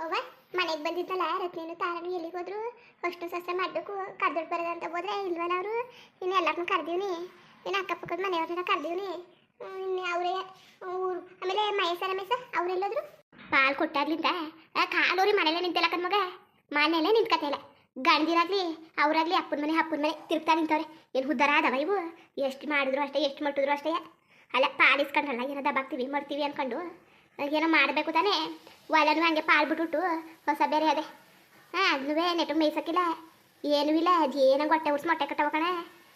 ಅವ್ವ, ಮನೆಗೆ ಬಂದಿದ್ದಲ್ಲ ರತ್ನೇನು ತಾರನು ಎಲ್ಲಿಗೆ ಹೋದ್ರು? ಅಷ್ಟು ಸಸ್ಯ ಮಾಡಬೇಕು ಕರ್ದೊಡ್ ಅಂತ ಹೋದ್ರೆ ಇಲ್ವಲ್ಲ ಅವರು? ಇನ್ನು ಎಲ್ಲರನ್ನೂ ಕರ್ದೀವ್ನಿ. ಇನ್ನು ಅಕ್ಕಪಕ್ಕದ ಮನೆಯವ್ರನ್ನ ಕರ್ದೀವ್ನಿ. ಇನ್ನು ಅವರೇ, ಊರು, ಆಮೇಲೆ ಮಹೇಶ ರಮೇಶ ಅವರೆಲ್ಲೋದ್ರು ಪಾಲ್ ಕೊಟ್ಟಾಗ್ಲಿಂದ ಕಾಲೋರಿ ಮನೆಯಲ್ಲೇ ನಿಂತಿಲ್ಲ ಕಣ್ಮಗ ಮನೆಯಲ್ಲೇ ನಿಂತ್ಕತಿಲ್ಲ ಗಂಡಿರಾಗ್ಲಿ, ಅವರಾಗ್ಲಿ ಅಪ್ಪನ ಮನೆ ಅಪ್ಪನ ಮನೆ ತಿರುಗ್ತಾ ನಿಂತವ್ರೆ. ಏನು ಉದ್ದಾರ ಅದಾವ ಇವು? ಎಷ್ಟು ಮಾಡಿದ್ರು ಅಷ್ಟೇ, ಎಷ್ಟು ಮಟ್ಟಿದ್ರು ಅಷ್ಟೇ. ಅಲ್ಲ, ಪಾಲಿಸ್ಕೊಂಡ್ರಲ್ಲ, ಏನೋ ದಬ್ಬಾಕ್ತೀವಿ ಮಾಡ್ತೀವಿ ಅನ್ಕೊಂಡು. ಏನೋ ಮಾಡಬೇಕು ತಾನೇ. ಹೊಲನು ಹಂಗೆ ಪಾಲ್ ಬಿಟ್ಬಿಟ್ಟು ಹೊಸ ಬೇರೆ ಅದೇ. ಹಾಂ ಅದನ್ನೂ ನೆಟ್ಟು ಮೇಯ್ಸಕ್ಕಿಲ್ಲ ಏನೂ ಇಲ್ಲ, ಅದು ಏನಂಗೆ ಹೊಟ್ಟೆ ಉರ್ಸಿ ಮೊಟ್ಟೆ ಕಟ್ಟವ ಕಣೆ.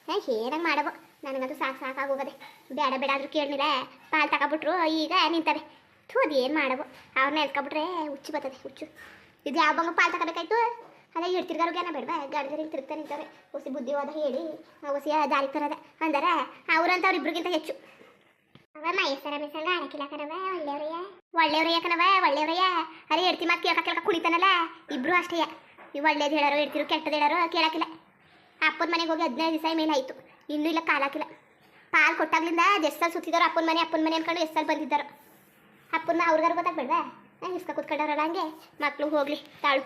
ಹಾಂ, ಏನಂಗೆ ಮಾಡಬೋ ನನಗಂತೂ ಸಾಕು ಸಾಕಾಗೋಗದೆ. ಬೇಡ ಬೇಡ ಆದರೂ ಕೇಳಲಿಲ್ಲ ಪಾಲ್ ತಗೊಬಿಟ್ರು, ಈಗ ನಿಂತವೆ. ಥೂ ಅದು ಏನು ಮಾಡಬೋ ಅವ್ರನ್ನ ಎಲ್ಕೊಬಿಟ್ರೆ ಹುಚ್ಚು ಬರ್ತದೆ, ಹುಚ್ಚು. ಇದು ಯಾವ ಬಂಗ ಪಾಲ್ ತಗೋಬೇಕಾಯ್ತು? ಅದೇ ಇಡ್ತಿರ್ಗಾರು ಏನ ಬೇಡವಾ? ಗಾಡಿ ತಿರುಗ್ತಾ ನಿಂತವ್ರೆ ಹೊಸಿ ಬುದ್ಧಿ ಬುದ್ಧಿವಾದ ಹೇಳಿ, ಹೊಸಿಯ ದಾರಿ ತರದ. ಅಂದರೆ, ಅವ್ರಂತವ್ರಿಬ್ರಿಗಿಂತ ಹೆಚ್ಚು. ಅವ ಮೈಸರ ಮಿಸಂಗ ಆಡಕಿಲ್ಲ ಕಣವ ಒಳ್ಳೆಯವ್ರಯ್ಯ ಒಳ್ಳೆಯವ್ರಯ್ಯ ಅರೆ, ಎಡ್ತಿ ಮಾತು ಕೇಳಕ ಕೇಳಕ ಕುಳಿತಾನಲ್ಲ ಇಬ್ರು ಅಷ್ಟೇಯ ಈ ಒಳ್ಳೇದು ಹೇಳಾರು, ಎಡ್ತಿರು ಕೆಟ್ಟದ್ದು ಹೇಳಾರು, ಕೇಳಕಿಲ್ಲ. ಅಪ್ಪನ ಮನೆಗೆ ಹೋಗಿ ಹದಿನೈದು ದಿವಸ ಮೇಲೆ ಆಯಿತು. ಇನ್ನೂ ಇಲ್ಲ, ಕಾಲಾಕಿಲ್ಲ. ಪಾಲ್ ಕೊಟ್ಟಾಗ್ಲಿಂದ ಎಷ್ಟು ಸಲ ಸುತ್ತಿದಾರೋ ಅಪ್ಪನ ಮನೆ ಅಪ್ಪನ ಮನೆ ಅನ್ಕೊಂಡು ಸಲ ಬಂದಿದ್ದಾರೋ. ಅಪ್ಪನ ಅವ್ರಿಗಾರು ಗೊತ್ತಾಗ್ಬೇಡ್ವಾ? ಇಸ್ಕ ಕೂತ್ಕೊಂಡಾರಲ್ಲ ಹಂಗೆ. ಮಕ್ಳು ಹೋಗ್ಲಿ, ತಾಳು.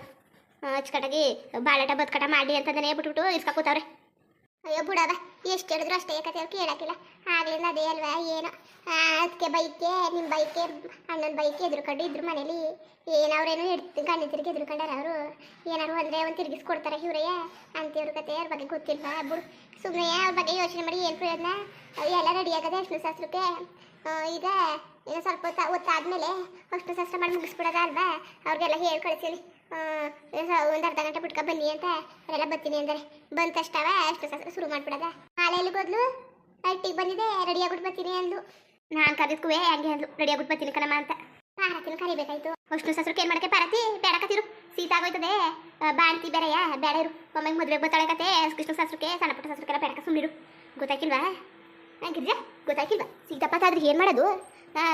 ಅಚ್ಚುಕಟ್ಟಾಗಿ ಬಾಳಟ ಬದ್ಕಟ ಮಾಡಿ ಅಂತಂದನೇ ಬಿಟ್ಬಿಟ್ಟು ಇಸ್ಕ ಕೂತವ್ರೆ. ಅಯ್ಯೋ ಬಿಡವ ಎಷ್ಟು ಹೇಳಿದ್ರು ಅಷ್ಟೇ ಕತೆ ಅವ್ರು ಕೇಳಕ್ಕಿಲ್ಲ. ಆಗ್ಲಿಲ್ಲ ಅದೇ ಅಲ್ವಾ, ಏನೋ. ಅದಕ್ಕೆ ಬೈಕೆ ನಿಮ್ಮ ಬೈಕೆ, ಅಣ್ಣನ ಬೈಕೆ ಎದುರುಕೊಂಡು ಇದ್ರು ಮನೇಲಿ. ಏನವ್ರೇನು ಎಡ್ ಗಂಡ ತಿರುಗಿ ಎದುರುಕೊಂಡಾರ ಅವರು. ಏನಾರು ಅಂದರೆ ಅವ್ನು ತಿರುಗಿಸ್ಕೊಡ್ತಾರೆ ಇವ್ರಯ್ಯ ಅಂತಿವ್ರ ಕತೆ ಅವ್ರ ಬಗ್ಗೆ ಗೊತ್ತಿಲ್ಲ ಬಿಡು. ಸುಮ್ಮನೆ ಅವ್ರ ಬಗ್ಗೆ ಯೋಚನೆ ಮಾಡಿ ಏನು ಪ್ರಯೋಜನ? ಎಲ್ಲ ರೆಡಿ ಆಗದೆ ಅಷ್ಟು ಶಾಸ್ತ್ರಕ್ಕೆ ಈಗ ಏನೋ ಸ್ವಲ್ಪ ಹೊತ್ತು ಹೊತ್ತಾದ್ಮೇಲೆ ಅಷ್ಟು ಶಾಸ್ತ್ರ ಮಾಡಿ ಮುಗಿಸ್ಬಿಡೋದ ಅಲ್ವಾ? ಅವ್ರಿಗೆಲ್ಲ ಹೇಳಿ ಒಂದು ಅರ್ಧ ಗಂಟೆ ಬಿಟ್ಕೊ ಬನ್ನಿ ಅಂತ. ಅವರೆಲ್ಲ ಬರ್ತೀನಿ ಅಂದರೆ. ಬಂದ ತಕ್ಷಣ ಅಷ್ಟು ಶುರು ಮಾಡ್ಬಿಡದ. ನಾಳೆ ಬದಲು ಐಟಿಗೆ ಬಂದಿದೆ ರೆಡಿ ಆಗ್ಬಿಟ್ಟು ಬರ್ತೀನಿ ಅಂದ್ಲು. ನಾನು ಕರೆದ್ಕುವೆ ಹಂಗೆ ಅಂದ್ಲು ರೆಡಿ ಆಗ್ಬಿಟ್ಟು ಬರ್ತೀನಿ ಕಣಮ್ಮ ಅಂತ. ಪಾರತಿನ ಕರಿಬೇಕಾಯ್ತು. ಅಷ್ಟು ಸಸರು ಏನು ಮಾಡಕ್ಕೆ ಪಾರತಿ ಬೇಡಕತ್ತಿರು ಸೀತಾ ಆಗೋಯ್ತದೆ. ಆ, ಬಾಣ್ತಿ ಬೇರೆಯ? ಬೇಡ ಇರು. ಒಮ್ಮೆಗೆ ಮದುವೆ ಗೊತ್ತಾಳೆ ಕತೆ ಕೃಷ್ಣ ಶಾಸ್ತ್ರಕ್ಕೆ ಸಣ್ಣ ಪುಟ್ಟ ಶಾಸ್ತ್ರಕ್ಕೆಲ್ಲ ಬೇಡಕ ಸುಮ್ಮಿರು ಗೊತ್ತಾಗಿಲ್ವಾ ಗಿರ್ಜ ಗೊತ್ತಾಗಿಲ್ವಾ ಸೀತಪ್ಪ ಆದ್ರೆ ಏನು ಮಾಡೋದು?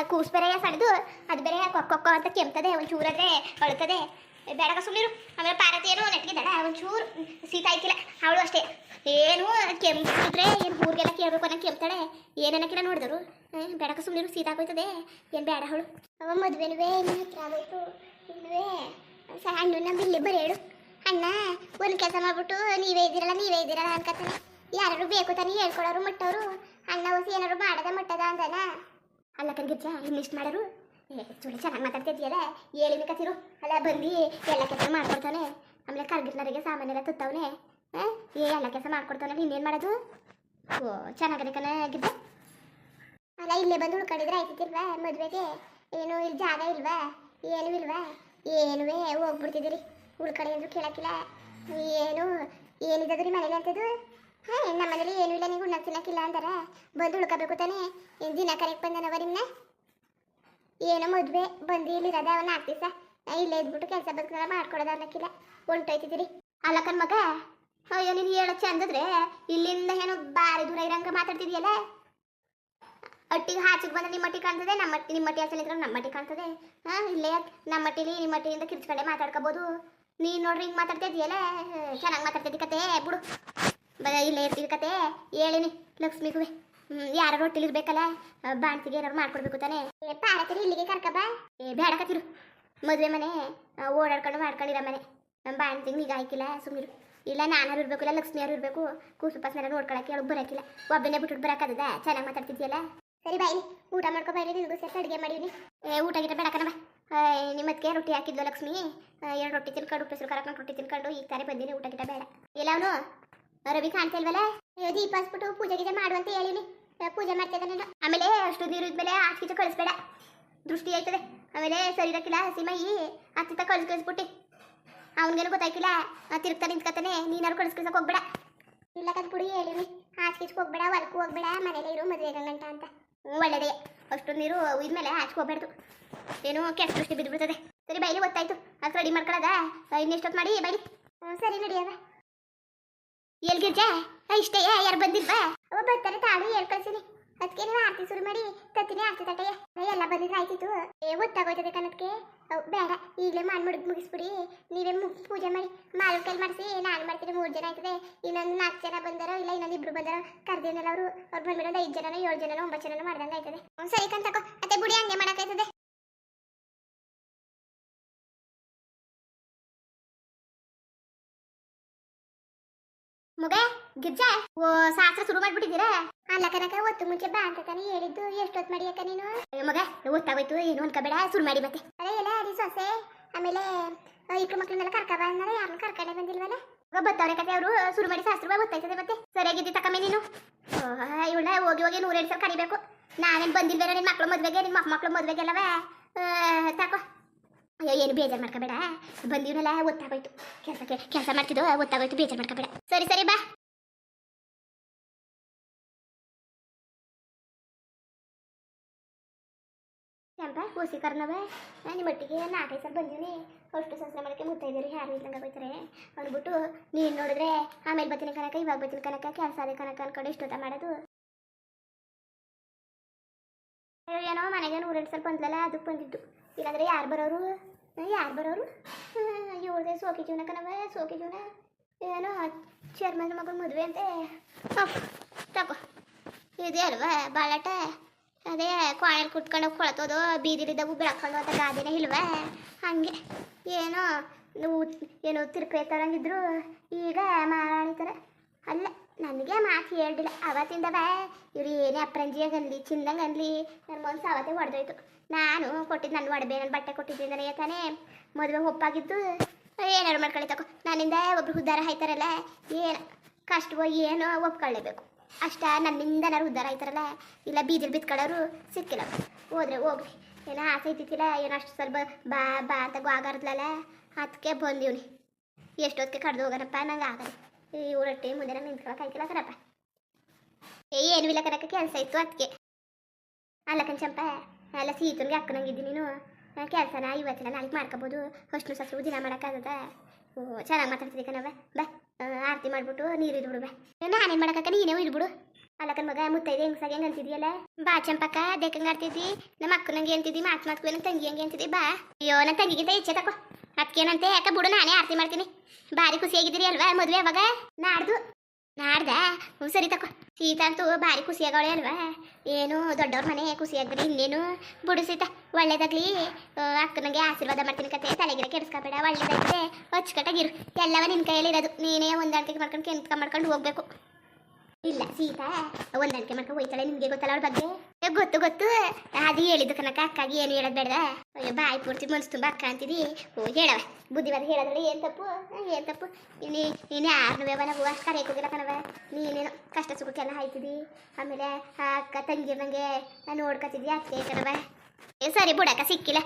ಕೂಸ್ ಬೇರೆ ಸಣ್ಣದು? ಅದು ಬೇರೆ ಕೊಕ್ಕ ಅಂತ ಕೆಮ್ತದೆ ಒಂಚೂರಾದ್ರೆ ಅಳ್ತದೆ. ಬೇಡಕ ಸುಮ್ಮನಿರು ಆಮೇಲೆ ಪಾರತಿ ಏನು ಒಂದು ಒಂಚೂರು ಸೀತ ಆಯ್ತಿಲ್ಲ ಅವಳು ಅಷ್ಟೇ. ಏನು ಕೆಮ್ಮಿದ್ರೆ ಏನು ಊರಿಗೆಲ್ಲ ಕೇಳಬೇಕು ಅನ್ನೋ ಕೆಮ್ತಾಳೆ ಏನನ್ನಕ್ಕಿಲ್ಲ ನೋಡಿದ್ರು ಬೇಡಕ ಸುಮ್ಮನಿರು ಸೀತ ಆಗೋಯ್ತದೆ ಏನು ಬೇಡ ಅವಳು. ಅವ ಮದುವೆ ಇನ್ನು ಹತ್ರ ಆಗೋಯ್ತು ಇನ್ನುವೇ ಅಣ್ಣನ ಬಿಲ್ಲಿ ಬರೀ ಹೇಳು. ಅಣ್ಣ, ಒಂದು ಕೆಲಸ ಮಾಡ್ಬಿಟ್ಟು ನೀವೇ ಇದ್ದೀರಲ್ಲ ನೀವೇ ಇದ್ದೀರಲ್ಲ ಅನ್ಕತಾನೆ ಯಾರು ಬೇಕು ತಾನೇ ಹೇಳ್ಕೊಡೋರು ಮಟ್ಟವರು ಅಣ್ಣ, ಹೊಸಿ ಏನಾರು ಮಾಡದ, ಮಟ್ಟದ ಅಂದನ? ಅಲ್ಲ ಕನ್ಗಿರ್ಜ ಇನ್ನಿಷ್ಟು ಮಾಡೋರು? ಏ ಚುಳಿ ಚೆನ್ನಾಗಿ ಮಾತಾಡ್ತಿದ್ಯಲ್ಲ ಹೇಳಿನ ಕತಿರು ಅಲ್ಲ, ಬಂದು, ಎಲ್ಲ ಕೆಲಸ ಮಾಡ್ಕೊಡ್ತಾನೆ ಆಮೇಲೆ ಕರ್ಗಿರ್ನರಿಗೆ ಸಾಮಾನೆಲ್ಲ ತುತ್ತವನೆ. ಏ, ಎಲ್ಲ ಕೆಲಸ ಮಾಡ್ಕೊಡ್ತಾನೆ ಇನ್ನೇನು ಮಾಡೋದು? ಓ, ಚೆನ್ನಾಗದೆ ಕಣ, ಗಿದ್ದ. ಅಲ್ಲ, ಇಲ್ಲೇ ಬಂದು ಉಳ್ಕೊಂಡಿದ್ರೆ ಆಯ್ತಿಲ್ವಾ ಮದುವೆಗೆ. ಏನು ಇಲ್ಲಿ ಜಾಗ ಇಲ್ವಾ? ಏನು ಇಲ್ವಾ? ಏನುವೇ, ಹೋಗ್ಬಿಡ್ತಿದ್ದೀರಿ. ಉಳ್ಕಡೆ ಅಂದ್ರು ಕೇಳಕ್ಕಿಲ್ಲ. ಏನು ಏನಿದ್ದದ್ರಿ ಮನೇಲಿ ಅಂತದ್ದು? ಹಾಂ ನಮ್ಮ ಮನೇಲಿ ಏನು ಇಲ್ಲ ನೀವು ಉಣ್ಣ ತಿನ್ನಕ್ಕಿಲ್ಲ ಬಂದ ಬಂದು ಉಳ್ಕೋಬೇಕು ತಾನೇ. ದಿನ ಕರೆಕ್ಟ್ ಬಂದನವ ನಿಮ್ಮನ್ನ ಏನೋ ಮದುವೆ, ಬಂದು ಇಲ್ಲಿರೋದ ಒಂದು ನಾಲ್ಕು ದಿವಸ. ಇಲ್ಲೇ ಇದ್ಬಿಟ್ಟು ಕೆಲಸ ಬದುಕಲ್ಲ ಮಾಡ್ಕೊಡೋದ ಅನ್ನಕ್ಕಿಲ್ಲ ಹೊಂಟೋಯ್ತಿದ್ದೀರಿ. ಅಲ್ಲಕ್ಕನ ಮಗ? ಅಯ್ಯೋ, ನೀನು ಹೇಳೋ ಚಂದದ್ರೆ. ಇಲ್ಲಿಂದ ಏನೋ ಬಾರಿ ದೂರ ಇರಂಗ ಮಾತಾಡ್ತಿದ್ಯಲ್ಲ? ಅಟ್ಟಿಗೆ ಹಾಚಿಗೆ ಬಂದ್ರೆ ನಿಮ್ಮ ಮಟ್ಟಿ ಕಾಣ್ತದೆ ನಮ್ಮ ನಿಮ್ಮ ಮಟ್ಟಿ ಹಸಲಿದ್ರೆ ನಮ್ಮ ಮಟ್ಟಿ ಕಾಣ್ತದೆ. ಹಾ, ಇಲ್ಲೇ ನಮ್ಮ ಮಟ್ಟಿಲಿ ನಿಮ್ಮ ಮಟ್ಟಿಯಿಂದ ಕಿರ್ಚ್ಕೊಂಡೆ ಮಾತಾಡ್ಕೋಬೋದು. ನೀನು ನೋಡ್ರಿ ಹಿಂಗೆ ಮಾತಾಡ್ತಿದ್ಯಲ್ಲ ಚೆನ್ನಾಗಿ ಮಾತಾಡ್ತಿದ್ದಿ ಕತೆ, ಬಿಡು. ಬ, ಇಲ್ಲೇ ಇರ್ತೀವಿ ಕತೆ. ಹೇಳಿನಿ ಲಕ್ಷ್ಮಿಗೂ ಯಾರು ರೊಟ್ಟಿಲಿ ಇರ್ಬೇಕಲ್ಲ ಬಾಣ್ತಿಗೆ ಏನಾರು ಮಾಡ್ಕೊಡ್ಬೇಕು ತಾನೇ? ಪಾರತಿರಿ ಇಲ್ಲಿಗೆ ಕರ್ಕಬ ಏ, ಬೇಡ ಕತ್ತಿರು ಮದುವೆ ಮನೆ ಓಡಾಡ್ಕೊಂಡು ಮಾಡ್ಕೊಂಡಿರ ಮನೆ. ನಮ್ಮ ಬಾಣ್ತಿಗೆ ನಿಗಾ ಹಾಕಿಲ್ಲ ಸುಮ್ಮನಿರು ಇಲ್ಲ, ನಾನಾರು ಇರ್ಬೇಕು, ಇಲ್ಲ, ಲಕ್ಷ್ಮಿಯಾರು ಇರಬೇಕು. ಕೂಸು ಪಸ್ನೆಲ್ಲ ನೋಡ್ಕೊಳಕ್ಕೆ ಅವಳು ಬರೋಕಿಲ್ಲ ಒಬ್ಬನೇ ಬಿಟ್ಬಿಟ್ಟು ಬರೋಕ್ಕದ ಚೆನ್ನಾಗಿ ಮಾತಾಡ್ತಿದ್ಯಲ್ಲ? ಸರಿ ಬಾಯಿ ಊಟ ಮಾಡ್ಕೊ ಬಾಯಿ ನಿನಗೂ ಸೇರ್ಸಿ ಅಡುಗೆ ಮಾಡೀನಿ ಏ, ಊಟ ಗಿಟ ಬೇಡಕನವ ನಿಮ್ಮದಕ್ಕೆ ರೊಟ್ಟಿ ಹಾಕಿದ್ಲು ಲಕ್ಷ್ಮಿ. ಎರಡು ರೊಟ್ಟಿ ತಿನ್ಕೊಂಡು ಉಪ್ಪೆಸರು ಕರಕೊಂಡು ರೊಟ್ಟಿ ತಿನ್ಕೊಂಡು ಈಗ ತಾನೇ ಬಂದಿನಿ, ಊಟ ಗಿಟ ಬೇಡ. ಇಲ್ಲ ಅವನು? ರವಿ ಕಾಣ್ತಾ ಇಲ್ವಲ್ಲ? ದೀಪ ಹಚ್ಬಿಟ್ಟು ಪೂಜೆ ಗೀಜೆ ಮಾಡು ಅಂತ ಹೇಳಿನಿ. ಪೂಜೆ ಮಾಡ್ತಿದ್ದೆ ನಾನು. ಆಮೇಲೆ ಅಷ್ಟು ನೀರು ಇದ್ಮೇಲೆ ಆಚೆ ಕಳಿಸ್ಬೇಡ. ದೃಷ್ಟಿ ಆಯ್ತದೆ. ಆಮೇಲೆ ಸರಿ ಇರಕ್ಕಿಲ್ಲ ಹಸಿಮಯಿ ಅತ್ತಿತ್ತ ಕಳ್ಸಿ ಕಳಿಸ್ಬಿಟ್ಟು. ಅವನಿಗೇನು ಗೊತ್ತಾಯ್ಕಿಲ್ಲ ತಿರುಗ್ತಾ ನಿಂತ್ಕತಾನೆ ನೀನಾರು ಕಳಿಸ್ಕಳ್ಸಕ್ ಹೋಗ್ಬೇಡ. ಇಲ್ಲ ಕದ್ ಹೇಳಿ ಹಾಚ್ ಆಚೆಗೆ ಹೋಗ್ಬೇಡ, ಹೊಲಕ್ಕೂ ಹೋಗ್ಬೇಡ ಮನೇಲೇ ಇರು, ಮದುವೆ ಗಂಗಂಟ ಅಂತ ಒಳ್ಳೆಯದೇ ಒಳ್ಳೆದೇ. ಅಷ್ಟು ನೀರು ಇದ್ಮೇಲೆ ಆಚೆ ಹೋಗ್ಬಾರ್ದು ಏನು ಕೆಟ್ಟ ದೃಷ್ಟಿ ಬಿದ್ದುಬಿಡ್ತದೆ ಸರಿ ಬೈಲಿ ಗೊತ್ತಾಯ್ತು ಅದು ರೆಡಿ ಮಾಡ್ಕೊಳ್ಳೋದ ಇನ್ನೆಷ್ಟೊತ್ತು ಮಾಡಿ ಬೈಲಿ ಸರಿ ನಡಿಯವ ಎಲ್ಗಿರ್ಜ ಇಷ್ಟೇ. ಯಾರು ಬಂದಿಲ್ವಾ ಅವ ಬರ್ತಾರೆ, ತಾಳು ಹೇಳ್ ಕಳ್ಸಿನಿ ಅದಕ್ಕೆ ನೀವು ಆರತಿ ಶುರು ಮಾಡಿ ತತ್ತಿನೇ ಆರತಿ ತಟ್ಟೆಯ ಎಲ್ಲ ಬಂದಿದ್ರೆ ಆಯ್ತಿತ್ತು. ಏ ಗೊತ್ತಾಗೋಯ್ತದೆ ಕಣಕ್ಕೆ ಅವ್ ಬೇಡ, ಈಗಲೇ ಮಾಡಿ ಮುಡಿದ್ ಮುಗಿಸ್ಬಿಡಿ. ನೀವೇ ಪೂಜೆ ಮಾಡಿ. ಮಾಲು ಕೈ ಮಾಡಿಸಿ, ನಾನು ಮಾಡ್ತೀನಿ, ಮೂರು ಜನ ಆಯ್ತದೆ. ಇನ್ನೊಂದು ನಾಲ್ಕು ಜನ ಬಂದಾರೋ, ಇಲ್ಲ ಇನ್ನೊಂದು ಇಬ್ರು ಬಂದಾರೋ ಕರ್ದೇನಲ್ಲ ಅವರು. ಅವ್ರು ಬಂದ್ಬಿಡೋದು ಐದು ಜನನೋ, ಏಳು ಜನನೋ ಒಂಬತ್ತು ಜನನೋ ಮಾಡ್ದಂಗೆ ಆಯ್ತದೆ. ಸರಿ ಕಂತಕೋ ಅತ್ತೆ ಬುಡಿ ಹಂಗೆ ಮಾಡೋಕ್ಕಾಯ್ತದೆ ಮಗ ಗಿರ್ಜಾ ಓ ಶಾಸ್ತ್ರ ಶುರು ಮಾಡ್ಬಿಟ್ಟಿದ್ದೀರಾ? ಅಲ್ಲ ಕನಕ ಒತ್ತು ಮುಂಚೆ ಬಾ ಅಂತ ತಾನೇ ಹೇಳಿದ್ದು. ಎಷ್ಟೊತ್ತು ಮಾಡಿ ಅಕ್ಕ ನೀನು? ಅಯ್ಯೋ ಮಗ ಗೊತ್ತಾಗೋಯ್ತು. ಏನು ಅನ್ಕೋಬೇಡ. ಶುರು ಮಾಡಿ ಮತ್ತೆ. ಅದೇ ಎಲ್ಲ ಹರಿ ಸೊಸೆ. ಆಮೇಲೆ ಇಕ್ಳು ಮಕ್ಕಳನ್ನೆಲ್ಲ ಕರ್ಕ ಅಂದ್ರೆ ಯಾರನ್ನ ಕರ್ಕೊಂಡೆ ಬಂದಿಲ್ವಲ್ಲ? ಗೊತ್ತವ್ರೆ ಬತ್ತವ್ರೆ ಕತೆ ಅವರು. ಶುರು ಮಾಡಿ ಶಾಸ್ತ್ರ ಗೊತ್ತಾಯ್ತದೆ ಮತ್ತೆ. ಸರಿಯಾಗಿದ್ದಿ ತಕ್ಕಮ್ಮೆ ನೀನು. ಇವಳ ಹೋಗಿ ಹೋಗಿ ನೂರೆರಡು ಸರ್ ಕರಿಬೇಕು. ನಾನೇನು ಬಂದಿಲ್ವೇನೋ ನಿನ್ನ ಮಕ್ಳು ಮದ್ವೆಗೆ ನಿನ್ನ ಮಕ್ಳು ಮದ್ವೆಗೆಲ್ಲವೇ? ತಕೋ. ಅಯ್ಯೋ, ಏನು ಬೇಜಾರು ಮಾಡ್ಕೋಬೇಡ. ಬಂದಿವನಲ್ಲ ಗೊತ್ತಾಗೋಯ್ತು ಕೆಲಸಕ್ಕೆ, ಕೆಲಸ ಮಾಡ್ತಿದ್ದೋ ಗೊತ್ತಾಗೋಯ್ತು ಬೇಜಾರು ಮಾಡ್ಕೋಬೇಡ. ಸರಿ ಸರಿ, ಬಾ. ಕೆಂಪ ಕೂಸಿ ಕರ್ನವ ನಿಮ್ಮ ಮಟ್ಟಿಗೆ ನಾಲ್ಕೈದು ಸಲ ಬಂದೀನಿ ಅಷ್ಟು ಸಸ್ರ ಮಾಡೋಕ್ಕೆ ಮುತ್ತೈದರಿ ಯಾರು ಇದ್ದಂಗೆ ಬೈತಾರೆ ಅಂದ್ಬಿಟ್ಟು, ನೀನು ನೋಡಿದ್ರೆ ಆಮೇಲೆ ಬತ್ತಿನ ಕನಕ ಇವಾಗ ಬತ್ತಿನ ಕನಕ ಕೆಲಸ ಅದೇ ಕನಕ ಅನ್ಕೊಂಡು ಇಷ್ಟೊತ್ತ ಮಾಡೋದು. ಏನೋ ಮನೆಗೆ ನೂರೆಂಟು ಸ್ವಲ್ಪ ಬಂದ್ಲಲ್ಲ, ಅದಕ್ಕೆ ಬಂದಿದ್ದು. ಇಲ್ಲಾಂದ್ರೆ ಯಾರು ಬರೋರು? ಯಾರು ಬರೋರು? ಇವಳದೇ ಸೋಕಿ ಜೀವನ ಕಣವ ಸೋಕಿ ಜೀವನ. ಏನೋ ಚೇರ್ಮನ್ ಮಗನ ಮದುವೆ ಅಂತೆ. ತಕೋ ಇದೆ ಅಲ್ವಾ ಬಾಳಾಟ? ಅದೇ ಕೋಣೆಲಿ ಕುಟ್ಕೊಂಡು ಕೊಳತೋದು, ಬೀದಿಲಿದ್ದವು ಬೆಳಕೊಂಡು ಅಂತ ಗಾದಿನೇ ಇಲ್ವಾ? ಹಾಗೆ. ಏನೋ ಏನೋ ತಿರ್ಪೆ ತರಂಗಿದ್ರು. ಈಗ ಮಾರಾಣಿ ಥರ ಅಲ್ಲ. ನನಗೆ ಮಾತು ಹೇಳಿಲ್ಲ ಅವತ್ತಿಂದ ಬಾ. ಇವ್ರು ಏನೇ ಅಪ್ರಂಜಿಯಾಗ ಚಿಂದಂಗನ್ಲಿ ನನ್ನ ಮನ್ಸು ಅವತ್ತೇ ಹೊಡೆದೋಯ್ತು ನಾನು ಕೊಟ್ಟಿದ್ದು ನನ್ನ ಒಡಬೆ ನನ್ನ ಬಟ್ಟೆ ಕೊಟ್ಟಿದ್ದಿಂದನೇ ತಾನೇ. ಮದುವೆ ಒಪ್ಪಾಗಿದ್ದು ಏನಾರು ಮಾಡ್ಕೊಳ್ಳಿ ತಗೋ ನನ್ನಿಂದ ಒಬ್ರು ಉದ್ಧಾರ ಆಯ್ತಾರಲ್ಲ, ಏನು ಕಷ್ಟವೋ ಏನೋ ಒಪ್ಕೊಳ್ಳೇಬೇಕು. ಅಷ್ಟ ನನ್ನಿಂದ ನಾನು ಉದ್ಧಾರ ಆಯ್ತಾರಲ್ಲ, ಇಲ್ಲ ಬೀದಿ ಬಿತ್ಕೊಳ್ಳೋರು ಸಿಕ್ಕಿಲ್ಲ. ಹೋದ್ರೆ ಹೋಗ್ರಿ. ಏನೋ ಆಸೆ ಇದ್ದಿತ್ತಿಲ್ಲ ಏನೋ ಅಷ್ಟು ಸ್ವಲ್ಪ ಬಾ ಬಾ ಅಂತ ಆಗಾರದ್ಲಲ್ಲ ಅದಕ್ಕೆ ಬಂದಿವ್ನಿ. ಎಷ್ಟೊತ್ತಿಗೆ ಕಡ್ದು ಹೋಗೋಣಪ್ಪ, ನಂಗೆ ಆಗಲ್ಲ. ಈ ಊರಟ್ಟಿ ಮುಂದೆ ನಂಗೆ ನಿಂತ್ಕೊಳಕ್ಕೆ ಆಯ್ತಿಲ್ಲ ಕಣಪ್ಪ ಏ ಏನು ಇಲ್ಲ ಕನಕ ಕೆಲಸ ಇತ್ತು ಅದಕ್ಕೆ ಅಲ್ಲ ಕಣ್ಚಂಪ ಅಲ್ಲ ಸೀತನ್ಗೆ ಅಕ್ಕನಂಗಿದ್ದೀನಿ ನೀನು. ಕೆಲಸನ ಇವತ್ತಿನ ನಾಲ್ಕು ಮಾಡ್ಕೋಬೋದು. ಅಷ್ಟು ಸಸ್ರು ದಿನ ಮಾಡೋಕ್ಕಾಗದ ಓ, ಚೆನ್ನಾಗಿ ಮಾತಾಡ್ತಿದ್ದೆ ಕಣವ ಬಾ ಆರತಿ ಮಾಡಿಬಿಟ್ಟು ನೀರು ಇದ್ಬಿಡು ಬಾ. ನಾನೇನು ಮಾಡೋಕ್ಕ ನೀನೇ ಇದ್ಬಿಡು ಅಲ್ಲ ಕಣ್ ಮಗ, ಮುತ್ತೈದೆ ಹೆಂಗ್ಸಾಗೆ ಹೆಂಗೆ ಅಂತಿದ್ಯಲ್ಲ ಬಾ ಚಂಪಕ್ಕ ದೇಕಂಗೆ ಆಡ್ತಿದ್ದಿ? ನಮ್ಮ ಅಕ್ಕನಂಗೆ ಅಂತಿದ್ದಿ? ಮಾತು ಮಾತ್ಕು ತಂಗಿ ಹಂಗೆ ಅಂತಿದ್ದಿ? ಬಾ. ಅಯ್ಯೋ ನನ್ನ ತಂಗಿಗಿಂತ ಹೆಚ್ಚೆ ತಕೋ. ಅದಕ್ಕೇನಂತೆ ಯಾಕ ಬಿಡು ನಾನೇ ಆರತಿ ಮಾಡ್ತೀನಿ. ಭಾರಿ ಖುಷಿಯಾಗಿದ್ದೀರಿ ಅಲ್ವಾ ಮದುವೆ ಅವಾಗ? ನಾಡ್ದು. ನಾಡ್ದ? ಹ್ಞೂ, ಸರಿ ತಕೋ. ಸೀತಾ ಅಂತೂ ಭಾರಿ ಖುಷಿಯಾಗವಳೆ ಅಲ್ವಾ? ಏನು ದೊಡ್ಡವ್ರ ಮನೆ ಖುಷಿಯಾಗ್ರಿ ಇನ್ನೇನು? ಬಿಡು ಸೀತಾ, ಒಳ್ಳೇದಾಗ್ಲಿ. ಅಕ್ಕನಿಗೆ ಆಶೀರ್ವಾದ ಮಾಡ್ತೀನಿ ಕತೆ. ತಲೆಗಿರ ಕೆಡಿಸ್ಕೊಬೇಡ. ಒಳ್ಳೇದಾಗಿದೆ ಅಚ್ಚುಕಟ್ಟಾಗಿರು ಎಲ್ಲವ ನಿನ್ನ ಕೈಯಲ್ಲಿರೋದು ನೀನೇ ಹೊಂದಾಣಿಕೆ ಮಾಡ್ಕೊಂಡು ಕೆಂತ್ಕ ಮಾಡ್ಕೊಂಡು ಹೋಗ್ಬೇಕು. ಇಲ್ಲ, ಸೀತಾ ಹೊಂದಾಣಿಕೆ ಮಾಡ್ಕೊಂಡು ಹೋಯ್ತಾಳೆ. ನಿಮಗೆ ಗೊತ್ತಲ್ಲ ಅವ್ರ ಬಗ್ಗೆ? ಏ, ಗೊತ್ತು ಗೊತ್ತು. ಅದು ಹೇಳಿದ್ದು ಕನಕ ಅಕ್ಕಾಗಿ ಏನು ಹೇಳೋದು ಬೇಡ ಅಯ್ಯೋ ಬಾಯಿ ಪೂರ್ತಿ ಮನ್ಸು ತುಂಬ ಅಕ್ಕ ಅಂತಿದಿ. ಓ ಹೇಳವ ಬುದ್ಧಿವಾದ ಹೇಳೋದ್ರಲ್ಲಿ ಏನು ತಪ್ಪು? ಏನು ತಪ್ಪು? ನೀನು ನೀನು ಯಾರನ್ನೂ ನಾವು ಅಷ್ಟು ಕರೆಯೋಕ್ಕೋಗಿಲ್ಲ ಕಣವ ನೀನೇನು ಕಷ್ಟ ಸುಖಕ್ಕೆಲ್ಲ ಹಾಯ್ತಿದಿ ಆಮೇಲೆ ಆ ಅಕ್ಕ ತಂಗಿರ್ನಂಗೆ ನಾನು ನೋಡ್ಕೊತಿದ್ದಿ ಅಷ್ಟೇ ಕಣವ ಏ ಸರಿ ಬುಡಕ್ಕ ಸಿಕ್ಕಿಲ್ಲ.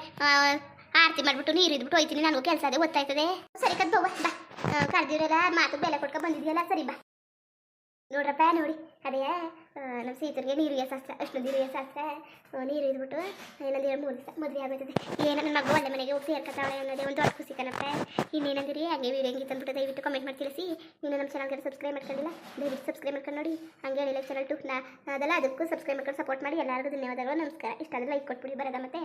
ಆರತಿ ಮಾಡ್ಬಿಟ್ಟು ನೀರು ಇದ್ಬಿಟ್ಟು ಹೋಯ್ತೀನಿ. ನನಗೂ ಕೆಲಸ ಅದೇ ಗೊತ್ತಾಯ್ತದೆ ಸರಿ ಕದ್ ಬವ್ವ ಬಾ. ಕರೆದಿರಲ್ಲ ಮಾತು ಬೆಲೆ ಕೊಡ್ಕೊ ಬಂದಿದ್ಯಲ್ಲ ಸರಿ ಬಾ. ನೋಡ್ರಪ್ಪ, ನೋಡಿ. ಅದೇ ನಮ್ಮ ಸ್ನೇಹಿತರಿಗೆ ನೀರಿಗೆ ಶಾಸ್ತ್ರ ಅಷ್ಟು ನೀರು ಶಾಸ್ತ್ರ. ನೀರು ಇದ್ಬಿಟ್ಟು, ಏನಂದ್ರೆ ಎರಡು ಮೂರು ದಿವಸ ಮದುವೆ ಆಗೋಯ್ತದೆ. ಏನೋ ಮಗು ಒಳ್ಳೆ ಮನೆಗೆ ಹೋಗಿ ಸೇರ್ಕೊತಾವಳೆ ಅನ್ನೋದೇ ಒಂದು ದೊಡ್ಡ ಖುಷಿ ಕಣಪ್ಪ ಇನ್ನೇನಂದಿರಿ? ಹಾಗೆ ವೀಡಿಯೋ ಹೆಂಗಿತ್ತು ತಂದ್ಬಿಟ್ಟು ದಯವಿಟ್ಟು ಕಮೆಂಟ್ ಮಾಡಿ ತಿಳಿಸಿ. ನೀನು ನಮ್ಮ ಚಾನಲ್ಗೆ ಸಬ್ಸ್ಕ್ರೈಬ್ ಮಾಡ್ಕೊಂಡಿಲ್ಲ, ದಯವಿಟ್ಟು ಸಬ್ಸ್ಕ್ರೈಬ್ ಮಾಡ್ಕೊಂಡು ನೋಡಿ. ಹಾಗೆ ಹೇಳಿಲ್ಲ ಚಾನಲ್ ಟು, ನಾ ಅದೆಲ್ಲ ಅದಕ್ಕೂ ಸಬ್ಸ್ಕ್ರೈಬ್ ಮಾಡ್ಕೊಂಡು ಸಪೋರ್ಟ್ ಮಾಡಿ. ಎಲ್ಲರಿಗೂ ಧನ್ಯವಾದಗಳು, ನಮಸ್ಕಾರ. ಇಷ್ಟ ಲೈಕ್ ಕೊಟ್ಬಿಡಿ. ಬರೋದ ಮತ್ತೆ.